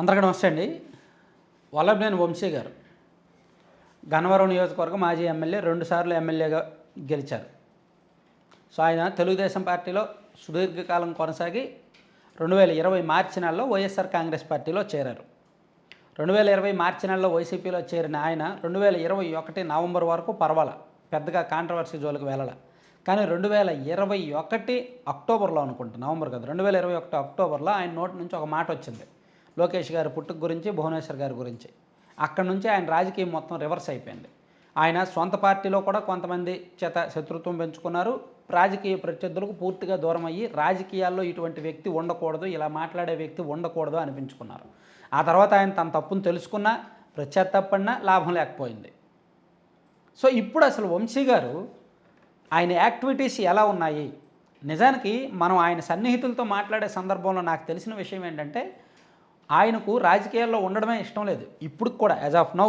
అందరికీ నమస్తే అండి. వల్లభనేని వంశీ గారు. గన్నవరం నియోజకవర్గం మాజీ ఎమ్మెల్యే రెండుసార్లు ఎమ్మెల్యేగా గెలిచారు. సో ఆయన తెలుగుదేశం పార్టీలో సుదీర్ఘకాలం కొనసాగి రెండు వేల ఇరవై మార్చి నెలలో వైఎస్ఆర్ కాంగ్రెస్ పార్టీలో చేరారు. రెండు వేల ఇరవై మార్చి నెలలో వైసీపీలో చేరిన ఆయన రెండు వేల ఇరవై ఒకటి నవంబర్ వరకు పర్వాల పెద్దగా కాంట్రవర్సీ జోలికి వెళ్ళాల. కానీ రెండు వేల ఇరవై ఒకటి అక్టోబర్లో అనుకుంటా నవంబర్ కదా రెండు వేల ఇరవై ఒకటి అక్టోబర్లో ఆయన నోటి నుంచి ఒక మాట వచ్చింది. లోకేష్ గారి పుట్టుక గురించి భువనేశ్వర్ గారి గురించి. అక్కడి నుంచి ఆయన రాజకీయం మొత్తం రివర్స్ అయిపోయింది. ఆయన సొంత పార్టీలో కూడా కొంతమంది చేత శత్రుత్వం పెంచుకున్నారు. రాజకీయ ప్రత్యర్థులకు పూర్తిగా దూరం అయ్యి రాజకీయాల్లో ఇటువంటి వ్యక్తి ఉండకూడదు ఇలా మాట్లాడే వ్యక్తి ఉండకూడదు అనిపించుకున్నారు. ఆ తర్వాత ఆయన తన తప్పును తెలుసుకున్నా ప్రత్యర్థపడినా లాభం లేకపోయింది. సో ఇప్పుడు అసలు వంశీ గారు ఆయన యాక్టివిటీస్ ఎలా ఉన్నాయి? నిజానికి మనం ఆయన సన్నిహితులతో మాట్లాడే సందర్భంలో నాకు తెలిసిన విషయం ఏంటంటే ఆయనకు రాజకీయాల్లో ఉండడమే ఇష్టం లేదు. ఇప్పుడు కూడా యాజ్ ఆఫ్ నౌ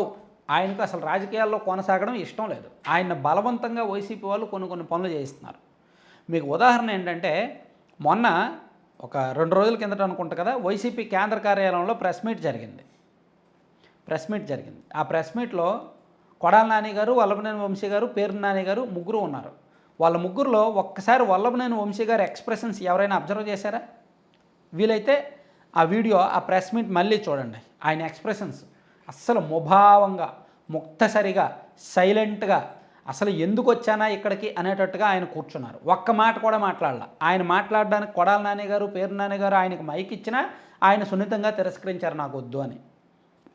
ఆయనకు అసలు రాజకీయాల్లో కొనసాగడం ఇష్టం లేదు. ఆయన బలవంతంగా వైసీపీ వాళ్ళు కొన్ని కొన్ని పనులు చేయిస్తున్నారు. మీకు ఉదాహరణ ఏంటంటే మొన్న ఒక రెండు రోజుల కిందట అనుకుంటా కదా వైసీపీ కేంద్ర కార్యాలయంలో ప్రెస్ మీట్ జరిగింది. ప్రెస్ మీట్ జరిగింది. ఆ ప్రెస్ మీట్లో కొడాల నాని గారు వల్లభనేని వంశీ గారు పేరు నాని గారు ముగ్గురు ఉన్నారు. వాళ్ళ ముగ్గురులో ఒక్కసారి వల్లభనేని వంశీ గారి ఎక్స్ప్రెషన్స్ ఎవరైనా అబ్జర్వ్ చేశారా? వీలైతే ఆ వీడియో ఆ ప్రెస్ మీట్ మళ్ళీ చూడండి. ఆయన ఎక్స్ప్రెషన్స్ అస్సలు ముభావంగా ముక్తసరిగా సైలెంట్గా అసలు ఎందుకు వచ్చానా ఇక్కడికి అనేటట్టుగా ఆయన కూర్చున్నారు. ఒక్క మాట కూడా మాట్లాడాల. ఆయన మాట్లాడడానికి కొడాల నాని గారు పేరు నాని గారు ఆయనకు మైక్ ఇచ్చినా ఆయన సున్నితంగా తిరస్కరించారు నాకు వద్దు అని.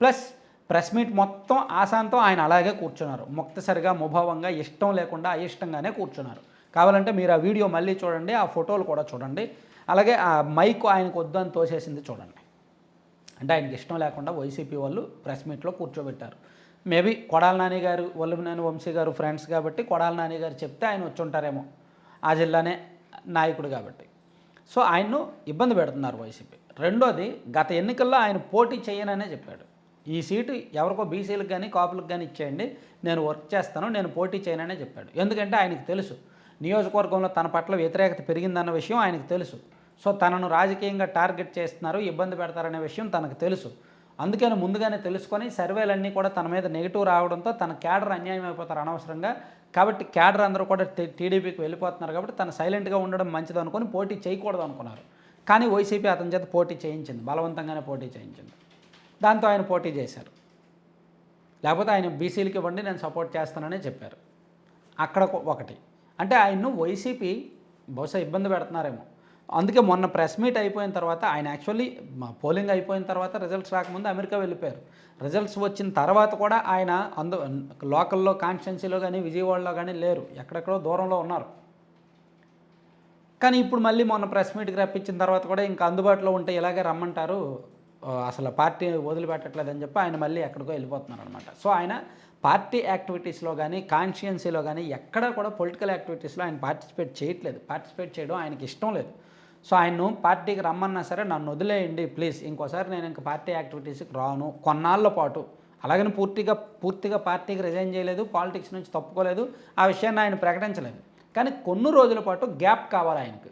ప్లస్ ప్రెస్ మీట్ మొత్తం ఆశాంతం ఆయన అలాగే కూర్చున్నారు. ముక్తసరిగా ముభావంగా ఇష్టం లేకుండా అయిష్టంగానే కూర్చున్నారు. కావాలంటే మీరు ఆ వీడియో మళ్ళీ చూడండి ఆ ఫోటోలు కూడా చూడండి. అలాగే ఆ మైక్ ఆయనకు వద్దు అని తోసేసింది చూడండి. అంటే ఆయనకి ఇష్టం లేకుండా వైసీపీ వాళ్ళు ప్రెస్ మీట్లో కూర్చోబెట్టారు. మేబీ కొడాల నాని గారు వల్లభనాని వంశీ గారు ఫ్రెండ్స్ కాబట్టి కొడాల నాని గారు చెప్తే ఆయన వచ్చి ఉంటారేమో. ఆ జిల్లానే నాయకుడు కాబట్టి. సో ఆయన్ను ఇబ్బంది పెడుతున్నారు వైసీపీ. రెండోది గత ఎన్నికల్లో ఆయన పోటీ చేయననే చెప్పాడు. ఈ సీటు ఎవరికో బీసీలకు కానీ కాపులకు కానీ ఇచ్చేయండి. నేను వర్క్ చేస్తాను నేను పోటీ చేయననే చెప్పాడు. ఎందుకంటే ఆయనకు తెలుసు. నియోజకవర్గంలో తన పట్ల వ్యతిరేకత పెరిగిందన్న విషయం ఆయనకు తెలుసు. సో తనను రాజకీయంగా టార్గెట్ చేస్తున్నారు ఇబ్బంది పెడతారనే విషయం తనకు తెలుసు. అందుకని ముందుగానే తెలుసుకొని సర్వేలన్నీ కూడా తన మీద నెగిటివ్ రావడంతో తన క్యాడర్ అన్యాయం అయిపోతారు అనవసరంగా. కాబట్టి క్యాడర్ అందరూ కూడా టీడీపీకి వెళ్ళిపోతున్నారు కాబట్టి తను సైలెంట్గా ఉండడం మంచిది అనుకొని పోటీ చేయకూడదు అనుకున్నారు. కానీ వైసీపీ అతని చేత పోటీ చేయించింది బలవంతంగానే పోటీ చేయించింది. దాంతో ఆయన పోటీ చేశారు. లేకపోతే ఆయన బీసీలకి ఇవ్వండి నేను సపోర్ట్ చేస్తానని చెప్పారు. అక్కడ ఒకటి. అంటే ఆయన్ను వైసీపీ బహుశా ఇబ్బంది పెడుతున్నారేమో. అందుకే మొన్న ప్రెస్ మీట్ అయిపోయిన తర్వాత ఆయన యాక్చువల్లీ పోలింగ్ అయిపోయిన తర్వాత రిజల్ట్స్ రాకముందు అమెరికా వెళ్ళిపోయారు. రిజల్ట్స్ వచ్చిన తర్వాత కూడా ఆయన అందు లోకల్లో కాన్స్టిట్యున్సీలో కానీ విజయవాడలో కానీ లేరు. ఎక్కడెక్కడో దూరంలో ఉన్నారు. కానీ ఇప్పుడు మళ్ళీ మొన్న ప్రెస్ మీట్కి రప్పించిన తర్వాత కూడా ఇంకా అందుబాటులో ఉంటే ఇలాగే రమ్మంటారు. అసలు పార్టీ వదిలిపెట్టట్లేదని చెప్పి ఆయన మళ్ళీ ఎక్కడికో వెళ్ళిపోతున్నారు అనమాట సో ఆయన పార్టీ యాక్టివిటీస్లో కానీ కాన్స్టిట్యున్సీలో కానీ ఎక్కడా కూడా పొలిటికల్ యాక్టివిటీస్లో ఆయన పార్టిసిపేట్ చేయట్లేదు. పార్టిసిపేట్ చేయడం ఆయనకి ఇష్టం లేదు. సో ఆయన్ను పార్టీకి రమ్మన్నా సరే నన్ను వదిలేయండి ప్లీజ్ ఇంకోసారి నేను ఇంక పార్టీ యాక్టివిటీస్కి రాను. కొన్నాళ్ళ పాటు. అలాగని పూర్తిగా పూర్తిగా పార్టీకి రిజైన్ చేయలేదు పాలిటిక్స్ నుంచి తప్పుకోలేదు. ఆ విషయాన్ని ఆయన ప్రకటించలేదు. కానీ కొన్ని రోజుల పాటు గ్యాప్ కావాలి ఆయనకి.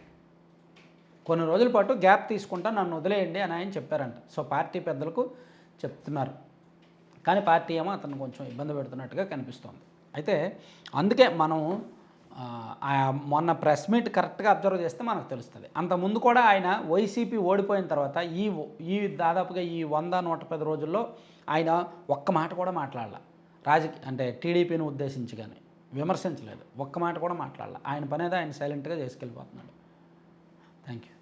కొన్ని రోజుల పాటు గ్యాప్ తీసుకుంటా నన్ను వదిలేయండి అని ఆయన చెప్పారంట. సో పార్టీ పెద్దలకు చెప్తున్నారు. కానీ పార్టీ ఏమో అతను కొంచెం ఇబ్బంది పెడుతున్నట్టుగా కనిపిస్తోంది. అయితే అందుకే మనం మొన్న ప్రెస్ మీట్ కరెక్ట్గా అబ్జర్వ్ చేస్తే మనకు తెలుస్తుంది. అంత ముందు కూడా ఆయన వైసీపీ ఓడిపోయిన తర్వాత ఈ ఈ దాదాపుగా ఈ వంద నూట పది రోజుల్లో ఆయన ఒక్క మాట కూడా మాట్లాడాల. రాజకీయ అంటే టీడీపీని ఉద్దేశించి కానీ విమర్శించలేదు. ఒక్క మాట కూడా మాట్లాడాల. ఆయన పనేది ఆయన సైలెంట్గా చేసుకెళ్ళిపోతున్నాడు. Thank you